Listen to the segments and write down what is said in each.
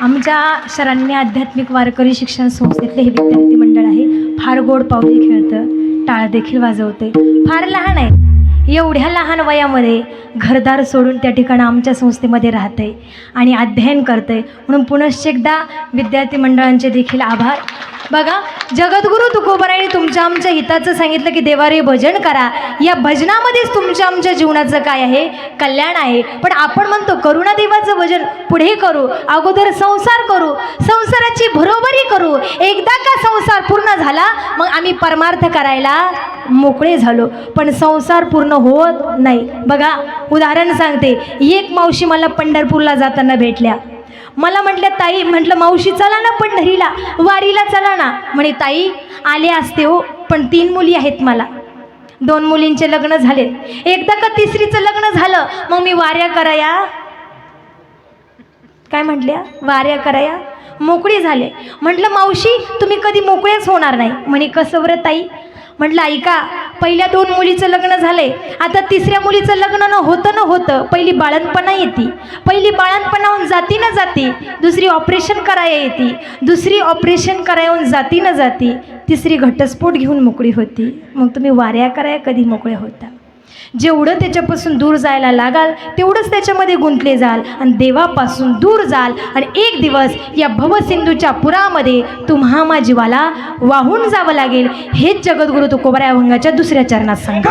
आमच्या शरण्य आध्यात्मिक वारकरी शिक्षण संस्थेतले हे विद्यार्थी मंडळ आहे. फार गोड पावली खेळतं. टाळ देखील वाजवते. फार लहान आहे. एवढ्या लहान वयामध्ये घरदार सोडून त्या ठिकाणी आमच्या संस्थेमध्ये राहते आणि अध्ययन करते म्हणून पुनश्च एकदा विद्यार्थी मंडळांचे देखील आभार. बघा जगद्गुरु तुकोबराने तुमच्या आमच्या हिताचं सांगितलं की देवारे भजन करा. या भजनामध्येच तुमच्या आमच्या जीवनाचं काय आहे? कल्याण आहे. पण आपण म्हणतो करुणा देवाचं भजन पुढे करू अगोदर संसार करू संसाराची बरोबरी करू. एकदा का संसार पूर्ण झाला मग आम्ही परमार्थ करायला मोकळे झालो. पण संसार पूर्ण होत नाही. बघा उदाहरण सांगते. एक मावशी मला पंढरपूरला जाताना भेटल्या. मला म्हटलं ताई म्हटलं मावशी चला ना पंढरीला वारीला चला ना. म्हणे ताई आले असते हो पण तीन मुली आहेत मला. दोन मुलींचे लग्न झाले एकदा का तिसरीचं लग्न झालं? मग मी वाऱ्या कराया. काय म्हटल्या? वाऱ्या कराया. मोकळी झाले. म्हटलं मावशी तुम्ही कधी मोकळेच होणार नाही. म्हणे कसं बरं ताई? म्हटलं ऐका पहिल्या दोन मुलीचं लग्न झालंय. आता तिसऱ्या मुलीचं लग्न न होतं न होतं पहिली बाळणपणा येते. पहिली बाळणपणाहून जाती न जाती. दुसरी ऑपरेशन कराया येते. दुसरी ऑपरेशन करायहून जाती न जाती. तिसरी घटस्फोट घेऊन मोकळी होती. मग तुम्ही वाऱ्या कराया कधी मोकळ्या होता? जेवढं त्याच्यापासून दूर जायला लागाल तेवढंच त्याच्यामध्ये गुंतले जाल आणि देवापासून दूर जाल आणि एक दिवस या भवसिंधूच्या पुरामध्ये तुम्हा माझीवाला वाहून जावं लागेल. हेच जगद्गुरु तुकोबरा अभंगाच्या दुसऱ्या चरणात सांगा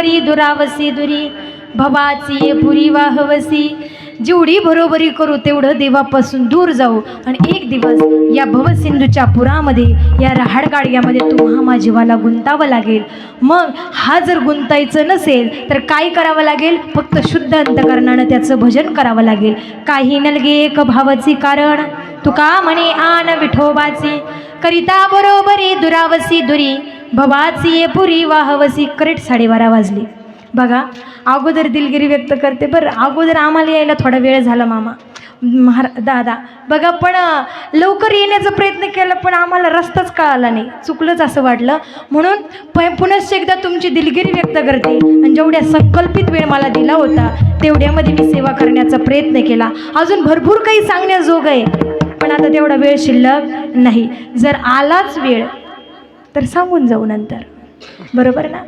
बरोबरी दुरावसी दुरी. भवाची पुरी वाहवसी. जेवढी बरोबरी करू तेवढं देवापासून दूर जाऊ. आणि एक दिवस या भवसिंधूच्या पुरामध्ये या राहाडगाडग्यामध्ये तुम्हा जीवाला गुंतावं लागेल. मग हा जर गुंतायचं नसेल तर काय करावं लागेल? फक्त शुद्ध अंतकरणानं त्याचं भजन करावं लागेल. काही नलगे एक भावाची कारण. तुका म्हणे आन विठोबाची. करिता बरोबरी दुरावसी दुरी. भवाची ये पुरी वाहवसी. करेक्ट साडेबारा वाजली. बघा अगोदर दिलगिरी व्यक्त करते बरं. अगोदर आम्हाला यायला थोडा वेळ झाला मामा. महारा दादा. बघा पण लवकर येण्याचा प्रयत्न केला पण आम्हाला रस्ताच कळाला नाही. चुकलंच असं वाटलं. म्हणून प पुनश्च एकदा तुमची दिलगिरी व्यक्त करते. आणि जेवढ्या संकल्पित वेळ मला दिला होता तेवढ्यामध्ये मी सेवा करण्याचा प्रयत्न केला. अजून भरपूर काही सांगण्याजोग आहे. पण आता तेवढा वेळ शिल्लक नाही. जर आलाच वेळ तर सांगून जाऊ नंतर. बरोबर ना?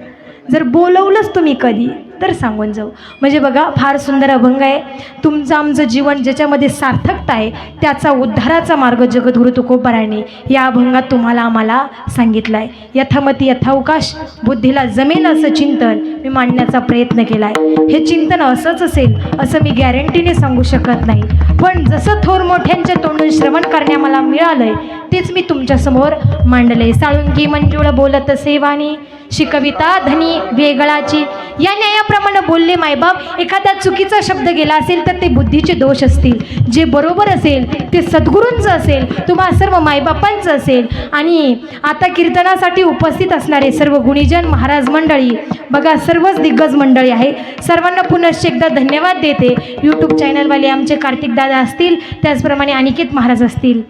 जर बोलवलंच तुम्ही कधी तर सांगून जाऊ. म्हणजे बघा फार सुंदर अभंग आहे. तुमचं आमचं जीवन ज्याच्यामध्ये सार्थकता आहे त्याचा उद्धाराचा मार्ग जगद्गुरु तुकोबारायने या अभंगात तुम्हाला आम्हाला सांगितला आहे यथामती यथावकाश बुद्धीला जमेल असं चिंतन मी मांडण्याचा प्रयत्न केला आहे हे चिंतन असंच असेल असं मी गॅरंटीने सांगू शकत नाही. पण जसं थोर मोठ्यांच्या तोंडून श्रवण करण्या मला मिळालंय तेच मी तुमच्यासमोर मांडले साळुंकी मंजुळ बोलत सेवानी शिकविता धनी वेगळाची या न्यायाप्रमाणे बोलले मायबाप एखादा चुकीचा शब्द गेला असेल तर ते बुद्धीचे दोष असतील. जे बरोबर असेल ते सद्गुरूंचं असेल तुम्हा सर्व मायबापांचं असेल. आणि आता कीर्तनासाठी उपस्थित असणारे सर्व गुणीजन महाराज मंडळी बघा सर्वच दिग्गज मंडळी आहे. सर्वांना पुनश्च एकदा धन्यवाद देते. यूट्यूब चॅनलवाले आमचे कार्तिक दादा असतील त्याचप्रमाणे अनिकेत महाराज असतील.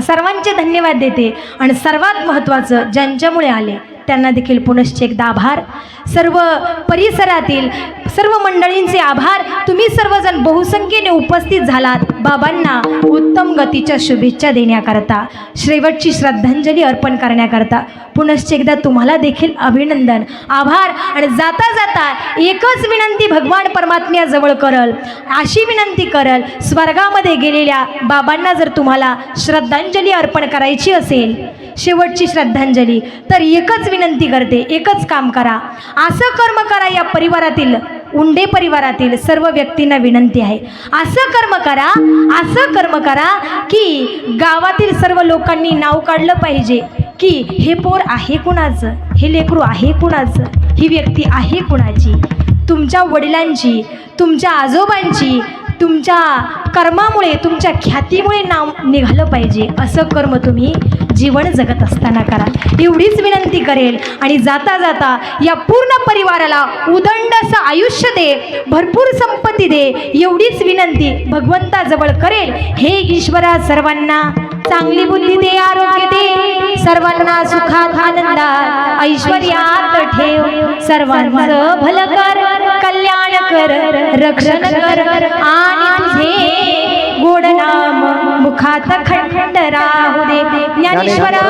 सर्वांचे धन्यवाद देते. आणि सर्वात महत्त्वाचं ज्यांच्यामुळे आले. त्यांना देखील पुनश्च एकदा आभार. सर्व परिसरातील सर्व मंडळींचे आभार. तुम्ही सर्वजण बहुसंख्येने उपस्थित झालात. बाबांना उत्तम गतीच्या शुभेच्छा देण्याकरता शेवटची श्रद्धांजली अर्पण करण्याकरता पुनश्च एकदा तुम्हाला देखील अभिनंदन आभार. आणि जाता जाता एकच विनंती भगवान परमात्म्याजवळ करल. अशी विनंती करल स्वर्गामध्ये गेलेल्या बाबांना जर तुम्हाला श्रद्धांजली अर्पण करायची असेल शेवटची श्रद्धांजली तर एकच विनंती करते एकच काम करा. असं कर्म करा या परिवारातील उंडे परिवारातील सर्व व्यक्तींना विनंती आहे. असं कर्म करा असं कर्म करा की गावातील सर्व लोकांनी नाव काढलं पाहिजे की हे पोर आहे कुणाचं हे लेकरू आहे कुणाचं ही व्यक्ती आहे कुणाची? तुमच्या वडिलांची तुमच्या आजोबांची तुमच्या कर्मामुळे तुमच्या ख्यातीमुळे नाव निघालं पाहिजे. असं कर्म तुम्ही जीवन जगत असताना करा. एवढीच विनंती करेल. आणि जाता जाता या पूर्ण परिवाराला उदंड असं आयुष्य दे भरपूर संपत्ती दे एवढीच विनंती भगवंताजवळ करेल. हे ईश्वरा सर्वांना चांगली बुद्धी दे आरोग्य दे. सर्वांना सुखात आनंदात ऐश्वर्यात ठेव. सर्वांचं भलं कर कल्याण रक्षण कर आणि तुझे गोड नाम मुखात खंड राहू दे ज्ञानेश्वरा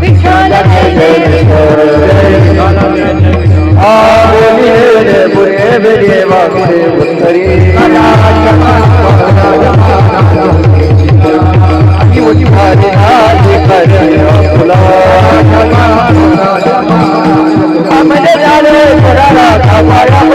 विठ्ठल देवा Maya